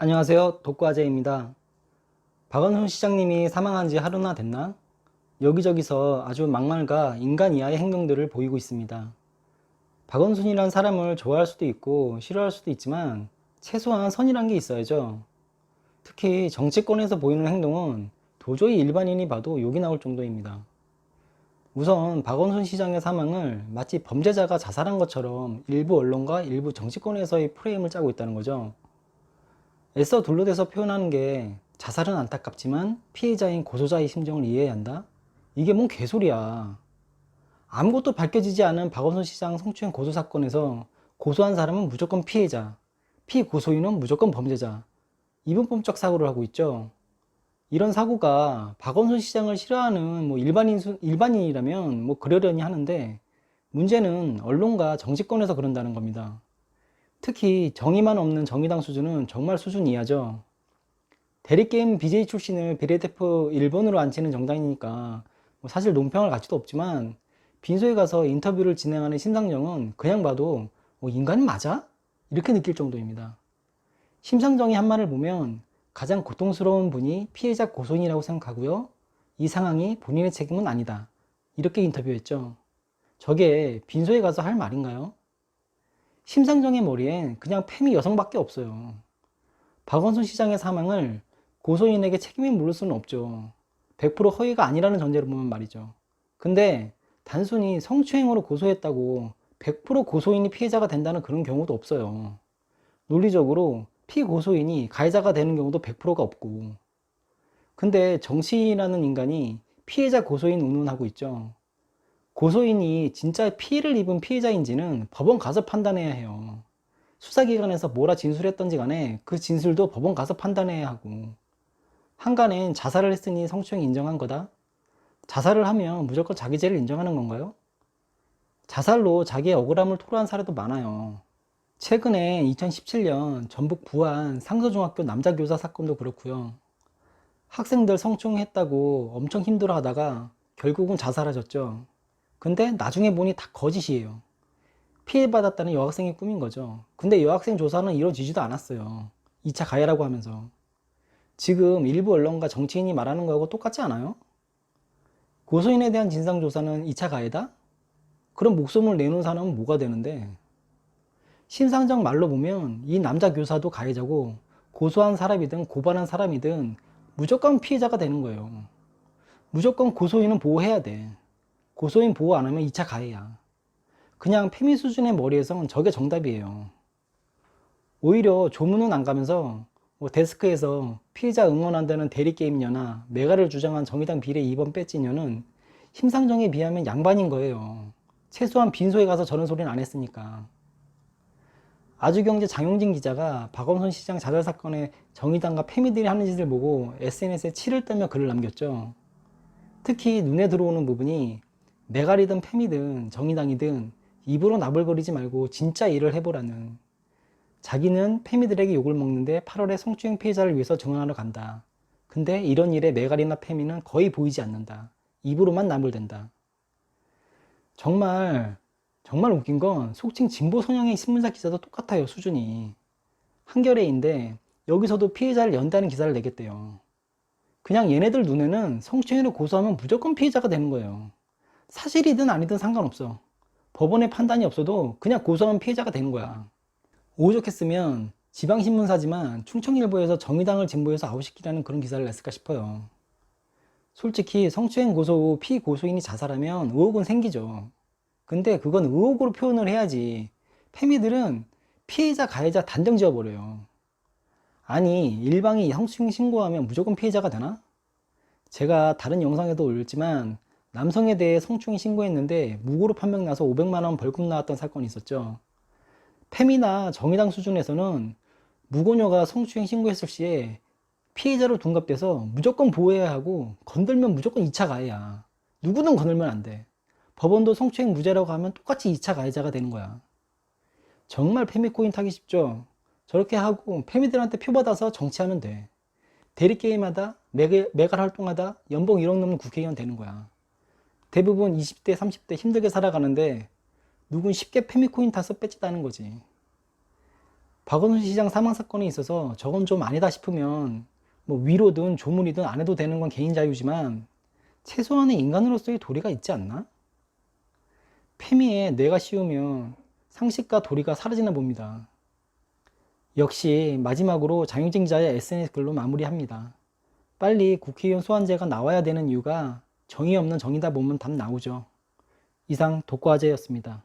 안녕하세요. 독과제입니다. 박원순 시장님이 사망한 지 하루나 됐나? 여기저기서 아주 막말과 인간 이하의 행동들을 보이고 있습니다. 박원순이란 사람을 좋아할 수도 있고 싫어할 수도 있지만 최소한 선이란 게 있어야죠. 특히 정치권에서 보이는 행동은 도저히 일반인이 봐도 욕이 나올 정도입니다. 우선 박원순 시장의 사망을 마치 범죄자가 자살한 것처럼 일부 언론과 일부 정치권에서의 프레임을 짜고 있다는 거죠. 애써 둘러대서 표현하는 게 자살은 안타깝지만 피해자인 고소자의 심정을 이해해야 한다? 이게 뭔 개소리야. 아무것도 밝혀지지 않은 박원순 시장 성추행 고소 사건에서 고소한 사람은 무조건 피해자, 피고소인은 무조건 범죄자. 이분법적 사고를 하고 있죠. 이런 사고가 박원순 시장을 싫어하는 뭐 일반인, 수- 일반인이라면 뭐 그러려니 하는데 문제는 언론과 정치권에서 그런다는 겁니다. 특히 정의만 없는 정의당 수준은 정말 수준 이하죠. 대리게임 BJ 출신을 비례대표 1번으로 앉히는 정당이니까 뭐 사실 논평할 가치도 없지만 빈소에 가서 인터뷰를 진행하는 심상정은 그냥 봐도 뭐 인간 맞아? 이렇게 느낄 정도입니다. 심상정이 한 말을 보면 가장 고통스러운 분이 피해자 고소인이라고 생각하고요. 이 상황이 본인의 책임은 아니다. 이렇게 인터뷰했죠. 저게 빈소에 가서 할 말인가요? 심상정의 머리엔 그냥 팸이 여성밖에 없어요. 박원순 시장의 사망을 고소인에게 책임이 물을 수는 없죠. 100% 허위가 아니라는 전제로 보면 말이죠. 근데 단순히 성추행으로 고소했다고 100% 고소인이 피해자가 된다는 그런 경우도 없어요. 논리적으로 피고소인이 가해자가 되는 경우도 100%가 없고. 근데 정치인이라는 인간이 피해자 고소인 운운하고 있죠. 고소인이 진짜 피해를 입은 피해자인지는 법원 가서 판단해야 해요. 수사기관에서 뭐라 진술했던지 간에 그 진술도 법원 가서 판단해야 하고. 한간엔 자살을 했으니 성추행 인정한 거다? 자살을 하면 무조건 자기 죄를 인정하는 건가요? 자살로 자기의 억울함을 토로한 사례도 많아요. 최근에 2017년 전북 부안 상서중학교 남자 교사 사건도 그렇고요. 학생들 성추행했다고 엄청 힘들어 하다가 결국은 자살하셨죠. 근데 나중에 보니 다 거짓이에요. 피해받았다는 여학생이 꾸민 거죠. 근데 여학생 조사는 이루어지지도 않았어요. 2차 가해라고 하면서. 지금 일부 언론과 정치인이 말하는 거하고 똑같지 않아요? 고소인에 대한 진상조사는 2차 가해다? 그럼 목숨을 내놓은 사람은 뭐가 되는데? 심상정 말로 보면 이 남자 교사도 가해자고 고소한 사람이든 고발한 사람이든 무조건 피해자가 되는 거예요. 무조건 고소인은 보호해야 돼. 고소인 보호 안 하면 2차 가해야. 그냥 페미 수준의 머리에선 저게 정답이에요. 오히려 조문은 안 가면서 뭐 데스크에서 피해자 응원한다는 대리게임녀나 메가를 주장한 정의당 비례 2번 배지녀는 심상정에 비하면 양반인 거예요. 최소한 빈소에 가서 저런 소리는 안 했으니까. 아주경제 장용진 기자가 박원순 시장 자살 사건에 정의당과 페미들이 하는 짓을 보고 SNS에 치를 떨며 글을 남겼죠. 특히 눈에 들어오는 부분이 메갈이든 페미든 정의당이든 입으로 나불거리지 말고 진짜 일을 해보라는 자기는 페미들에게 욕을 먹는데 8월에 성추행 피해자를 위해서 증언하러 간다. 근데 이런 일에 메갈이나 페미는 거의 보이지 않는다. 입으로만 나불댄다. 정말 정말 웃긴 건 속칭 진보 성향의 신문사 기자도 똑같아요 수준이 한겨레인데 여기서도 피해자를 연다는 기사를 내겠대요 그냥 얘네들 눈에는 성추행으로 고소하면 무조건 피해자가 되는 거예요 사실이든 아니든 상관없어 법원의 판단이 없어도 그냥 고소하면 피해자가 되는 거야 오죽했으면 지방신문사지만 충청일보에서 정의당을 진보해서 아웃시키라는 그런 기사를 냈을까 싶어요 솔직히 성추행 고소 후 피고소인이 자살하면 의혹은 생기죠 근데 그건 의혹으로 표현을 해야지. 페미들은 피해자, 가해자 단정 지어버려요. 아니, 일방이 성추행 신고하면 무조건 피해자가 되나? 제가 다른 영상에도 올렸지만 남성에 대해 성추행 신고했는데 무고로 판명 나서 500만 원 벌금 나왔던 사건이 있었죠. 페미나 정의당 수준에서는 무고녀가 성추행 신고했을 시에 피해자로 둔갑돼서 무조건 보호해야 하고 건들면 무조건 2차 가해야. 누구든 건들면 안 돼. 법원도 성추행 무죄라고 하면 똑같이 2차 가해자가 되는 거야. 정말 페미코인 타기 쉽죠? 저렇게 하고 페미들한테 표 받아서 정치하면 돼. 대리게임하다, 메갈 활동하다, 연봉 1억 넘는 국회의원 되는 거야. 대부분 20대, 30대 힘들게 살아가는데 누군 쉽게 페미코인 타서 뺏지다는 거지. 박원순 시장 사망 사건에 있어서 저건 좀 아니다 싶으면 뭐 위로든 조문이든 안 해도 되는 건 개인 자유지만 최소한의 인간으로서의 도리가 있지 않나? 페미에 뇌가 씌우면 상식과 도리가 사라지나 봅니다. 역시 마지막으로 장유진 기자의 SNS 글로 마무리합니다. 빨리 국회의원 소환제가 나와야 되는 이유가 정의 없는 정의다 보면 답 나오죠. 이상 독과제였습니다.